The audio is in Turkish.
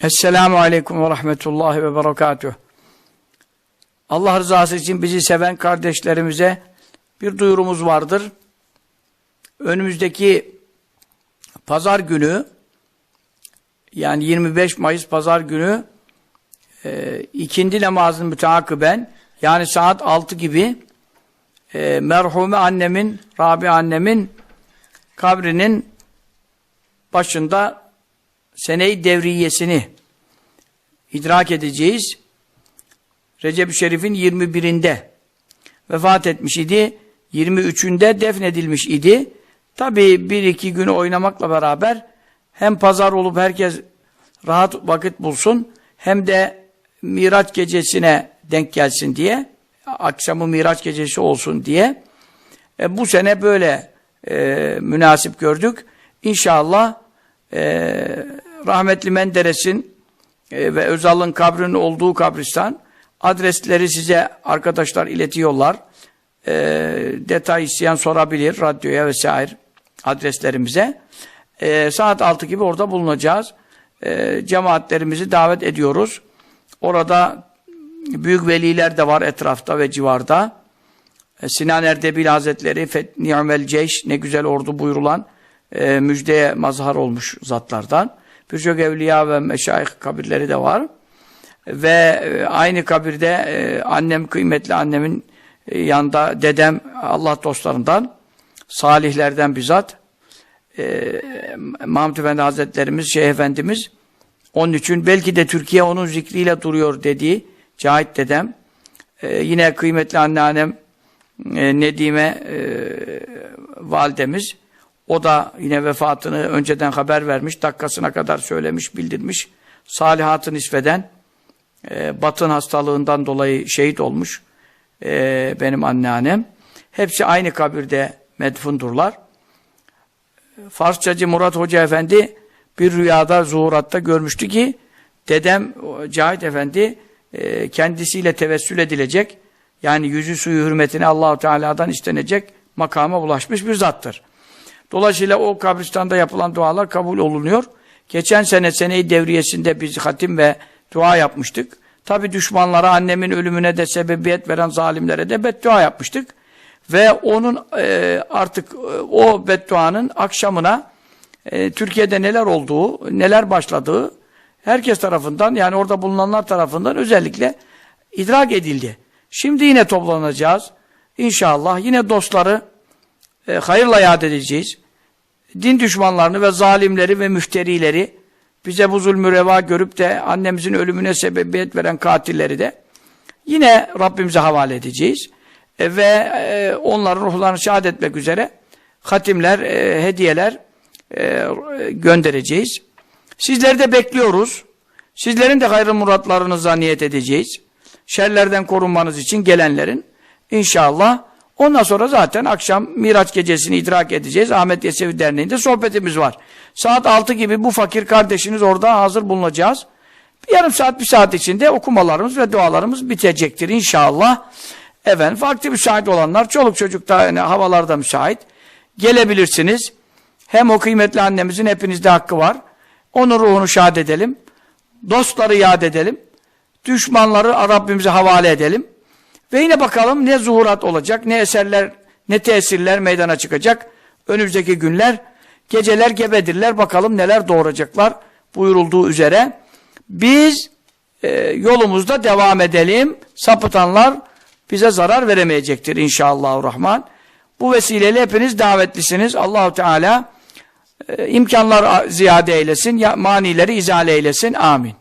Esselamu Aleyküm ve Rahmetullahi ve Berekatuhu. Allah rızası için bizi seven kardeşlerimize bir duyurumuz vardır. Önümüzdeki pazar günü yani 25 Mayıs pazar günü e, ikindi namazını müteakiben yani saat 6 gibi e, merhume annemin, Rabi annemin kabrinin başında sene-i devriyesini idrak edeceğiz. Recep-i Şerif'in 21'inde vefat etmiş idi. 23'ünde defnedilmiş idi. Tabi bir iki gün oynamakla beraber hem pazar olup herkes rahat vakit bulsun hem de Miraç gecesine denk gelsin diye akşamı Miraç gecesi olsun diye e, bu sene böyle e, münasip gördük. İnşallah e, rahmetli Menderes'in e, ve Özal'ın kabrinin olduğu kabristan adresleri size arkadaşlar iletiyorlar. E, detay isteyen sorabilir radyoya vesaire adreslerimize. E, saat 6 gibi orada bulunacağız. E, cemaatlerimizi davet ediyoruz. Orada büyük veliler de var etrafta ve civarda. E, Sinan Erdebil Hazretleri, Ni'mel Ceyş, ne güzel ordu buyurulan e, müjdeye mazhar olmuş zatlardan. Birçok evliya ve meşayih kabirleri de var. Ve e, aynı kabirde e, annem, kıymetli annemin e, yanında dedem Allah dostlarından, salihlerden bizzat, Mahmud Efendi Hazretlerimiz, Şeyh Efendimiz, onun için belki de Türkiye onun zikriyle duruyor dediği Cahit dedem, yine kıymetli anneannem Nedime e, validemiz, o da yine vefatını önceden haber vermiş, dakikasına kadar söylemiş, bildirmiş. Salihatı nisveden e, batın hastalığından dolayı şehit olmuş e, benim anneannem. Hepsi aynı kabirde medfundurlar. Farsçacı Murat Hoca Efendi bir rüyada, zuhuratta görmüştü ki dedem Cahit Efendi e, kendisiyle tevessül edilecek yani yüzü suyu hürmetine Allahu Teala'dan istenecek makama ulaşmış bir zattır. Dolayısıyla o kabristanda yapılan dualar kabul olunuyor. Geçen sene seneyi devriyesinde biz hatim ve dua yapmıştık. Tabi düşmanlara, annemin ölümüne de sebebiyet veren zalimlere de beddua yapmıştık. Ve onun e, artık e, o bedduanın akşamına e, Türkiye'de neler olduğu, neler başladığı herkes tarafından yani orada bulunanlar tarafından özellikle idrak edildi. Şimdi yine toplanacağız. İnşallah yine dostları e, hayırla yad edeceğiz. Din düşmanlarını ve zalimleri ve müfterileri bize bu zulmü reva görüp de annemizin ölümüne sebebiyet veren katilleri de yine Rabbimize havale edeceğiz. E, ve e, onların ruhlarını şahit etmek üzere hatimler, e, hediyeler e, göndereceğiz. Sizleri de bekliyoruz. Sizlerin de hayrı muratlarınıza niyet edeceğiz. Şerlerden korunmanız için gelenlerin inşallah Ondan sonra zaten akşam Miraç gecesini idrak edeceğiz. Ahmet Yesevi Derneği'nde sohbetimiz var. Saat 6 gibi bu fakir kardeşiniz orada hazır bulunacağız. Bir yarım saat, bir saat içinde okumalarımız ve dualarımız bitecektir inşallah. Efendim, farklı müsait olanlar, çoluk çocuk da yani havalarda müsait. Gelebilirsiniz. Hem o kıymetli annemizin hepinizde hakkı var. Onun ruhunu şahit edelim. Dostları yad edelim. Düşmanları Rabbimize havale edelim. Ve yine bakalım ne zuhurat olacak, ne eserler, ne tesirler meydana çıkacak. Önümüzdeki günler, geceler gebedirler. Bakalım neler doğuracaklar buyurulduğu üzere. Biz e, yolumuzda devam edelim. Sapıtanlar bize zarar veremeyecektir inşallahurrahman. Bu vesileyle hepiniz davetlisiniz. Allahu Teala e, imkanlar ziyade eylesin, manileri izale eylesin. Amin.